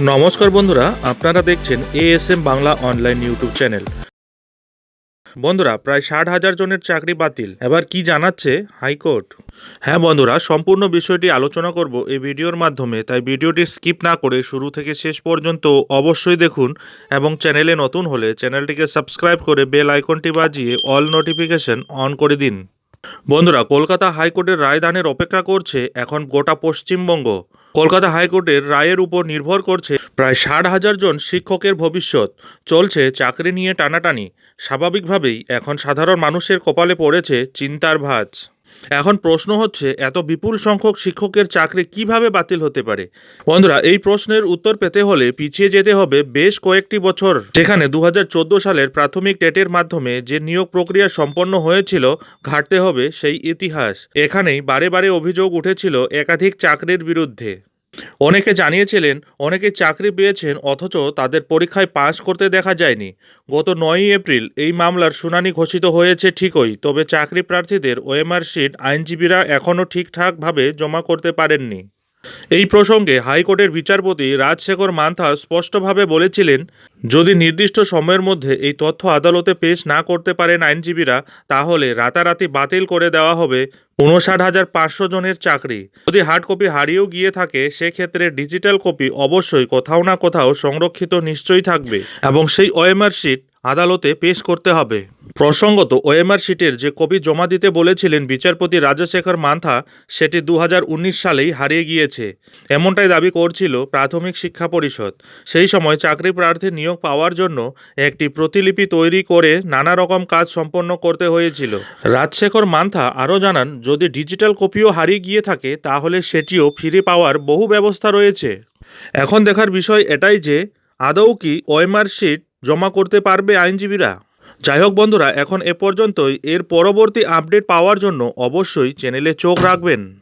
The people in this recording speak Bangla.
নমস্কার বন্ধুরা, আপনারা দেখছেন ASM Bangla online YouTube channel বন্ধুরা, প্রায় ষাট হাজার জনের চাকরি বাতিল। এবার কি জানাচ্ছে হাইকোর্ট? হ্যাঁ বন্ধুরা, সম্পূর্ণ বিষয়টি আলোচনা করব এই ভিডিওর মাধ্যমে, তাই ভিডিওটি স্কিপ না করে শুরু থেকে শেষ পর্যন্ত অবশ্যই দেখুন এবং চ্যানেলে নতুন হলে চ্যানেলটিকে সাবস্ক্রাইব করে বেল আইকনটি বাজিয়ে অল নোটিফিকেশন অন করে দিন। বন্ধুরা, কলকাতা হাইকোর্টের রায়দানের অপেক্ষা করছে এখন গোটা পশ্চিমবঙ্গ। কলকাতা হাইকোর্টের রায়ের উপর নির্ভর করছে প্রায় ষাট হাজার জন শিক্ষকের ভবিষ্যৎ। চলছে চাকরি নিয়ে টানাটানি। স্বাভাবিকভাবেই এখন সাধারণ মানুষের কপালে পড়েছে চিন্তার ভাঁজ। এখন প্রশ্ন হচ্ছে, এত বিপুল সংখ্যক শিক্ষকের চাকরি কীভাবে বাতিল হতে পারে? বন্ধুরা, এই প্রশ্নের উত্তর পেতে হলে পিছিয়ে যেতে হবে বেশ কয়েকটি বছর। যেখানে দু হাজার চোদ্দ সালের প্রাথমিক টেটের মাধ্যমে যে নিয়োগ প্রক্রিয়া সম্পন্ন হয়েছিল, ঘাটতে হবে সেই ইতিহাস। এখানেই বারে বারে অভিযোগ উঠেছিল একাধিক চাকরির বিরুদ্ধে। অনেকে জানিয়েছিলেন, অনেকে চাকরি পেয়েছেন, অথচ তাদের পরীক্ষায় পাশ করতে দেখা যায়নি। গত নয়ই এপ্রিল এই মামলার শুনানি ঘোষিত হয়েছে ঠিকই, তবে চাকরি প্রার্থীদের ওএমআর শিট আইনজীবীরা এখনও ঠিকঠাকভাবে জমা করতে পারেননি। এই প্রসঙ্গে হাইকোর্টের বিচারপতি রাজশেখর মান্থা স্পষ্টভাবে বলেছিলেন, যদি নির্দিষ্ট সময়ের মধ্যে এই তথ্য আদালতে পেশ না করতে পারেন আইনজীবীরা, তাহলে রাতারাতি বাতিল করে দেওয়া হবে উনষাট হাজার পাঁচশো জনের চাকরি। যদি হার্ড কপি হারিয়েও গিয়ে থাকে, সেক্ষেত্রে ডিজিটাল কপি অবশ্যই কোথাও না কোথাও সংরক্ষিত নিশ্চয়ই থাকবে এবং সেই ওএমআর শিট আদালতে পেশ করতে হবে। প্রসঙ্গত, ওএমআর শিটের যে কপি জমা দিতে বলেছিলেন বিচারপতি রাজশেখর মান্থা, সেটি দু হাজার উনিশ সালেই হারিয়ে গিয়েছে। এমনটাই দাবি করছিল প্রাথমিক শিক্ষা পরিষদ। সেই সময় চাকরি প্রার্থী নিয়োগ পাওয়ার জন্য একটি প্রতিলিপি তৈরি করে নানা রকম কাজ সম্পন্ন করতে হয়েছিল। রাজশেখর মান্থা আরও জানান, যদি ডিজিটাল কপিও হারিয়ে গিয়ে থাকে, তাহলে সেটিও ফিরে পাওয়ার বহু ব্যবস্থা রয়েছে। এখন দেখার বিষয় এটাই যে, আদৌ কি ওএমআর শিট জমা করতে পারবে আইনজীবীরা? যাই হোক বন্ধুরা, এখন এ পর্যন্তই। এর পরবর্তী আপডেট পাওয়ার জন্য অবশ্যই চ্যানেলে চোখ রাখবেন।